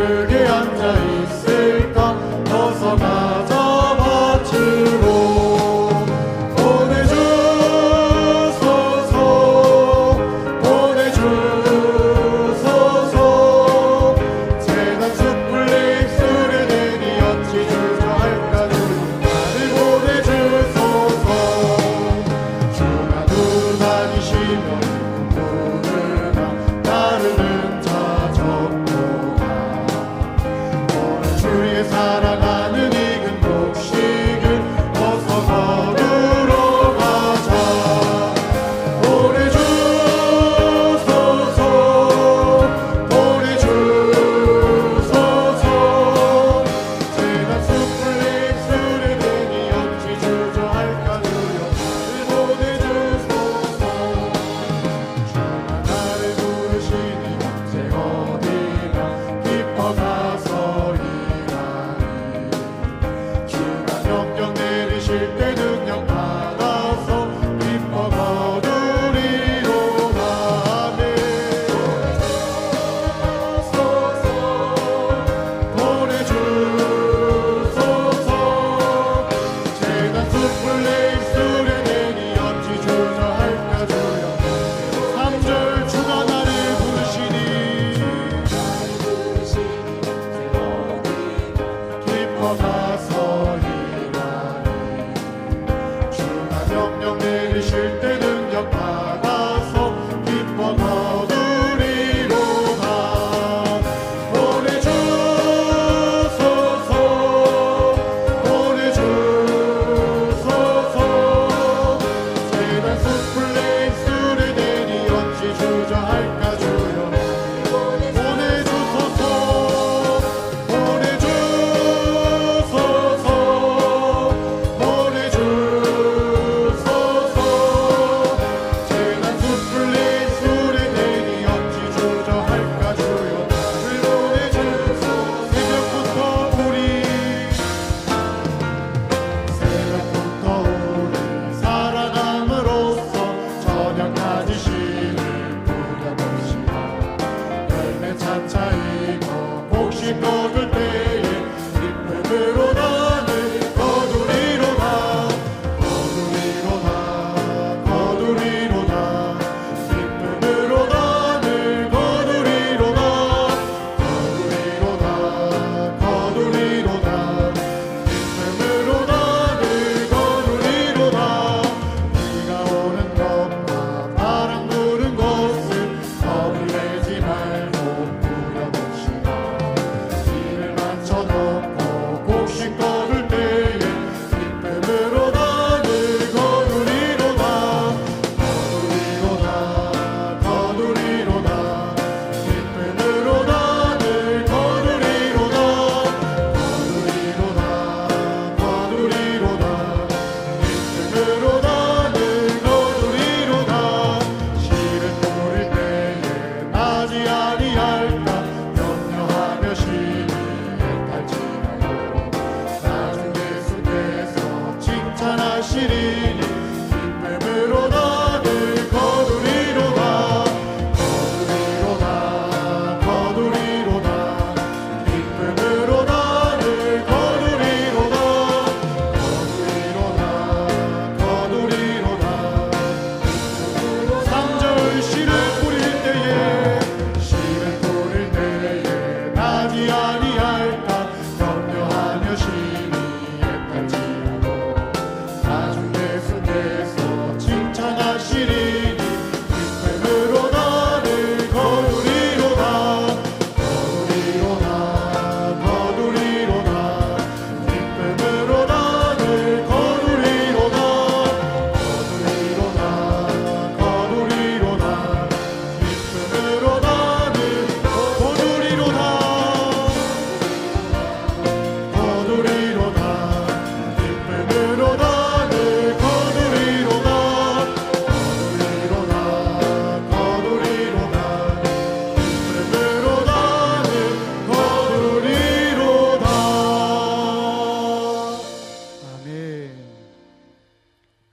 그게 앉아있어. Shiri.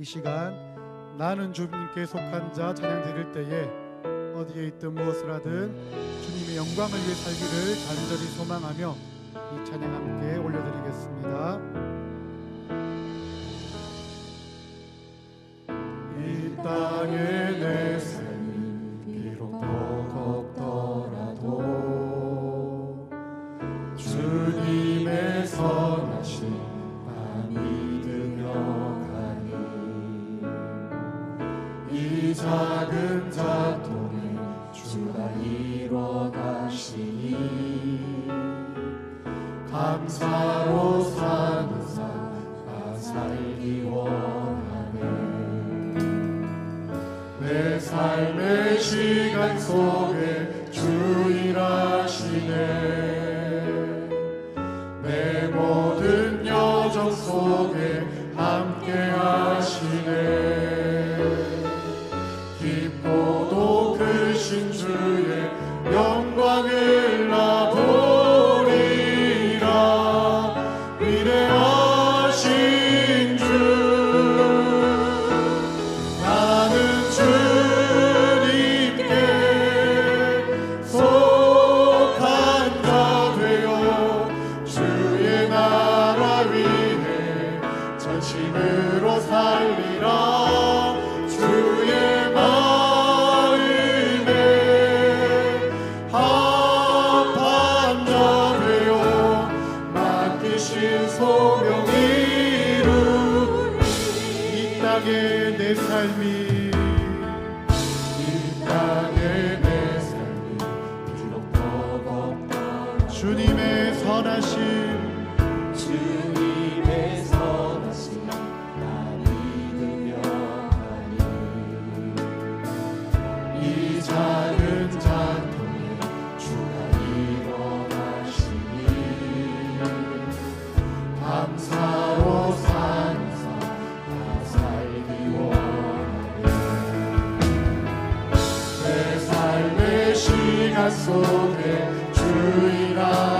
이 시간 나는 주님께 속한 자 찬양 드릴 때에 어디에 있든 무엇을 하든 주님의 영광을 위해 살기를 간절히 소망하며 이 찬양 함께 올려드리겠습니다. 이 땅에 내 감사로 사는 삶 나 살기 원하네 내 삶의 시간 속에 주 일하시네 내 몸. 주님의 선하심. 주님의 선하심 나 믿으며 가리 이 작은 잔통에 주가 일어나시니 감사로 산사 나 살기 원하네 내 삶의 시간 속에 주의 네